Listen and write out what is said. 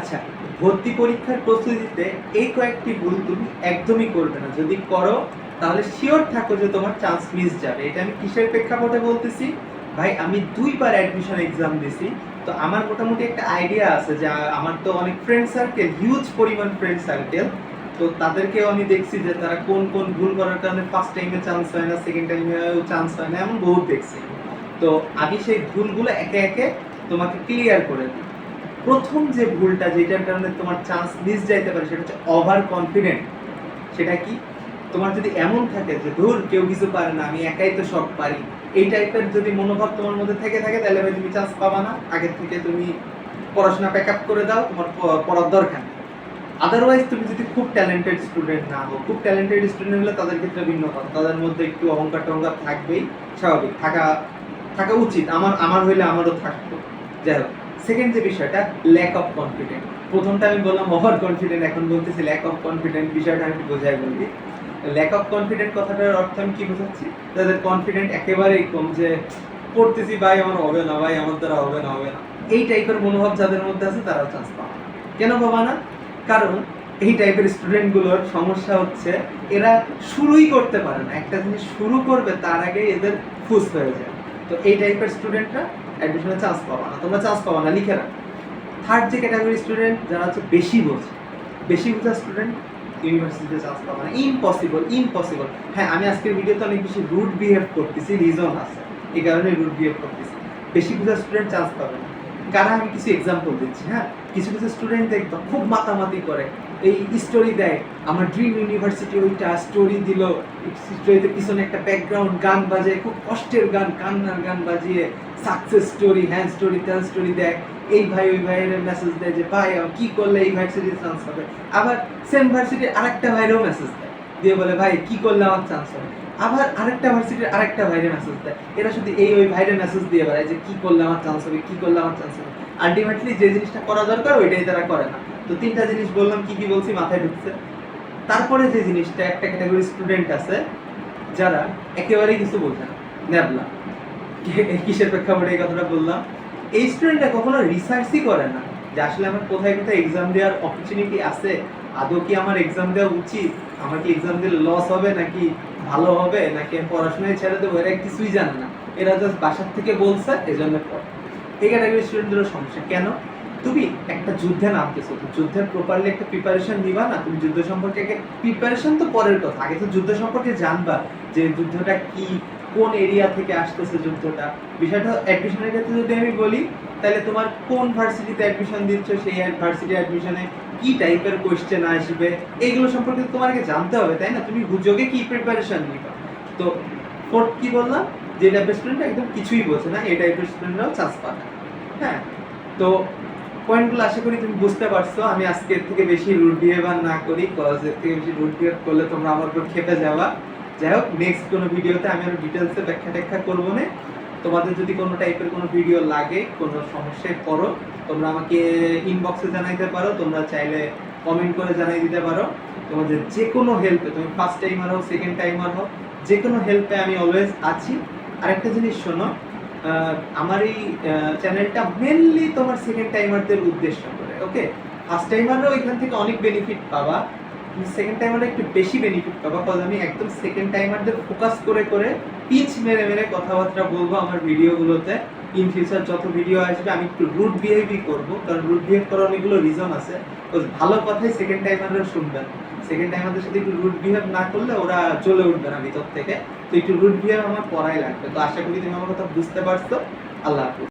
আচ্ছা ভর্তি পরীক্ষার প্রস্তুতিতে এই কয়েকটি ভুল তুমি একদমই করবে না। যদি করো, তাহলে শিওর থাকো যে তোমার চান্স মিস যাবে। এটা আমি কিসের প্রেক্ষাপটে বলতেছি? ভাই, আমি দুইবার অ্যাডমিশন এক্সাম দিছি। তো আমার মোটামুটি একটা আইডিয়া আছে যে, আমার তো অনেক ফ্রেন্ড সার্কেল হিউজ পরিমাণ ফ্রেন্ড সার্কেল তো তাদেরকেও আমি দেখছি যে তারা কোন কোন ভুল করার কারণে ফার্স্ট টাইমে চান্স হয় না সেকেন্ড টাইমেও চান্স হয় না, এমন বহুত দেখছি। তো আমি সেই ভুলগুলো একে একে তোমাকে ক্লিয়ার করে দিই। প্রথম যে ভুলটা যেটার কারণে তোমার চান্স মিস যাইতে পারে, সেটা হচ্ছে ওভার কনফিডেন্ট সেটা কি? তোমার যদি এমন থাকে যে, ধুর, কেউ কিছু পারে না, আমি একাই তো সব পারি। এই টাইপের যদি মনোভাব তোমার মধ্যে থেকে থাকে, তাহলে ভাই তুমি চান্স পাবা না। আগের থেকে তুমি পড়াশোনা প্যাক আপ করে দাও, তোমার পড়ার দরকার আদারওয়াইজ তুমি যদি খুব ট্যালেন্টেড স্টুডেন্ট না হো খুব ট্যালেন্টেড স্টুডেন্ট হলে তাদের ক্ষেত্রে ভিন্ন কথা। তাদের মধ্যে একটু অহংকার টহংকার থাকবেই, স্বাভাবিক। থাকা থাকা উচিত। আমার আমার হইলে আমারও থাকতো। যাই হোক। সেকেন্ড যে বিষয়টা ল্যাক অফ কনফিডেন্ট প্রথমটা আমি বললাম ওভার কনফিডেন্ট এখন বলতেছি ল্যাক অফ কনফিডেন্ট বিষয়টা আমি বোঝাই বলি ল্যাক অফ কনফিডেন্ট কথাটার অর্থ আমি কি বোঝাচ্ছি? তাদের কনফিডেন্ট একেবারেই কম যে, পড়তেছি ভাই, আমার হবে না ভাই, আমার দ্বারা হবে না হবে না। এই টাইপের মনোভাব যাদের মধ্যে আছে, তারাও চান্স পাবে কেন পাবা না? কারণ এই টাইপের স্টুডেন্টগুলোর সমস্যা হচ্ছে, এরা শুরুই করতে পারে না। একটা জিনিস শুরু করবে, তার আগে এদের ফুস হয়ে যায়। তো এই টাইপের স্টুডেন্টরা অ্যাডমিশনে চান্স পাবা না, তোমরা চান্স পাবা না, লিখে রাখো। থার্ড যে ক্যাটাগরি স্টুডেন্ট যারা হচ্ছে বেশি বোঝে বেশি বোঝা স্টুডেন্ট ইউনিভার্সিটিতে চান্স পাবা না। ইম্পসিবল ইম্পসিবল হ্যাঁ আমি আজকের ভিডিওতে অনেক বেশি রুট বিহেভ করতেছি রিজন আছে। এই কারণে রুট বিহেভ করতেছি। বেশি বোঝা স্টুডেন্ট চান্স পাবে না। কারণ আমি কিছু এক্সাম্পল দিচ্ছি হ্যাঁ? কিছু কিছু স্টুডেন্ট দেখবা, খুব মাতামাতি করে। এই স্টোরি দেয়। আমার ড্রিম ইউনিভার্সিটি ওইটা স্টোরি দিল। স্টোরিতে পিছনে একটা ব্যাকগ্রাউন্ড গান বাজে খুব কষ্টের গান, কান্নার গান বাজিয়ে সাকসেস স্টোরি হ্যান্ড স্টোরি ত্যান স্টোরি দেয়। এই ভাই ওই ভাইয়ের মেসেজ দেয় যে, ভাই কি করলে এই ভার্সিটির চান্স হবে আবার সেম ভার্সিটির আরেকটা ভাইয়েরও মেসেজ দেয়। দিয়ে বলে, ভাই, কি করলে আমার চান্স হবে? আবার আরেকটা ভার্সিটির আরেকটা ভাইরে মেসেজ দেয়। এরা শুধু এই ওই ভাইরে মেসেজ দিয়ে বেড়ায় যে, কি করলে আমার চান্স হবে? কি করলে আমার চান্স হবে? আলটিমেটলি যে জিনিসটা করা দরকার, ওইটাই তারা করে না। তো তিনটা জিনিস বললাম, কি কি বলছি, মাথায় ঢুকছে। তারপরে যে জিনিসটা, একটা ক্যাটাগরি স্টুডেন্ট আছে, যারা একেবারেই কিছু বোঝে না, ন্যাবলা। কিসের প্রেক্ষাপটে এই কথাটা বললাম? এই স্টুডেন্টটা কখনো রিসার্চই করে না, যে আসলে আমার কোথায় কোথায় এক্সাম দেওয়ার অপরচুনিটি আছে, আদৌ কি আমার এক্সাম দেওয়া উচিত? আমার কি এক্সাম দিলে লস হবে, নাকি ভালো হবে, নাকি আমি পড়াশোনায় ছেড়ে দেবো? এরা কিছুই জানে না। এরা জাস্ট বাসার থেকে বলছে, এজন্য পড়ে। এই ক্যাটাগরি স্টুডেন্টদের সমস্যা। কেন? তুমি একটা যুদ্ধে নামতেছো, তো যুদ্ধের প্রপারলি একটা প্রিপারেশন নিবা না? তুমি যুদ্ধ সম্পর্কে প্রিপারেশন তো পরের কথা। আগে তো যুদ্ধ সম্পর্কে জানবা যে যুদ্ধটা কি, কোন এরিয়া থেকে আসতেছে যুদ্ধটা। বিষয়টা অ্যাডমিশনের ক্ষেত্রে যদি আমি বলি, তাহলে তোমার কোন ভার্সিটিতে অ্যাডমিশন দিচ্ছ, সেই ভার্সিটি অ্যাডমিশনে কি টাইপের কোয়েশ্চেন আসবে? এইগুলো সম্পর্কে তোমাকে জানতে হবে, তাই না? তুমি হুজোগে কি প্রিপারেশন নিবা? তো ফোর্থ কি বললাম যে টাইপের স্টুডেন্ট একদম কিছুই বোঝে না, এই টাইপের স্টুডেন্টরাও চান্স পাবে। হ্যাঁ? তো পয়েন্টগুলো আশা করি তুমি বুঝতে পারছ। আমি আজকে থেকে বেশি রুট বিহেভার না করি কজ এর থেকে বেশি রুট বিহেভ করলে তোমরা আমার উপর খেপে যাওয়া যাই হোক নেক্সট কোনো ভিডিওতে আমি আরও ডিটেলসে ব্যাখ্যা ট্যাখ্যা করব না। তোমাদের যদি কোনো টাইপের কোনো ভিডিও লাগে, কোনো সমস্যায় পড়ো, তোমরা আমাকে ইনবক্সে জানাইতে পারো, তোমরা চাইলে কমেন্ট করে জানাই দিতে পারো। তোমাদের যে কোনো হেল্পে তুমি ফার্স্ট টাইমার হোক সেকেন্ড টাইমার হোক যে কোনো হেল্পে আমি অলওয়েজ আছি। আরেকটা জিনিস শোনো আমার এই চ্যানেলটা মেনলি তোমার সেকেন্ড টাইমারদের উদ্দেশ্য করে ওকে ফার্স্ট টাইমাররাও এখান থেকে অনেক বেনিফিট পাবা সেকেন্ড টাইমাররা একটু বেশি বেনিফিট পাবা কারণ আমি একদম সেকেন্ড টাইমারদের ফোকাস করে করে পিচ মেরে মেরে কথাবার্তা বলব আমার ভিডিওগুলোতে ইন ফিউচার যত ভিডিও আসবে, আমি একটু রুট বিহেভই করব, কারণ রুট বিহেভ করার অনেকগুলো রিজন আছে ভালো কথাই সেকেন্ড টাইমাররা শুনবেন সেকেন্ড আমাদের সাথে একটু রুট বিহেভ না করলে ওরা চলে উঠবে না ভিতর থেকে। তো একটু রুট বিহেভ আমার করাই লাগবে। তো আশা করি তুমি আমার কথা বুঝতে পারছ। আল্লাহ হাফিজ।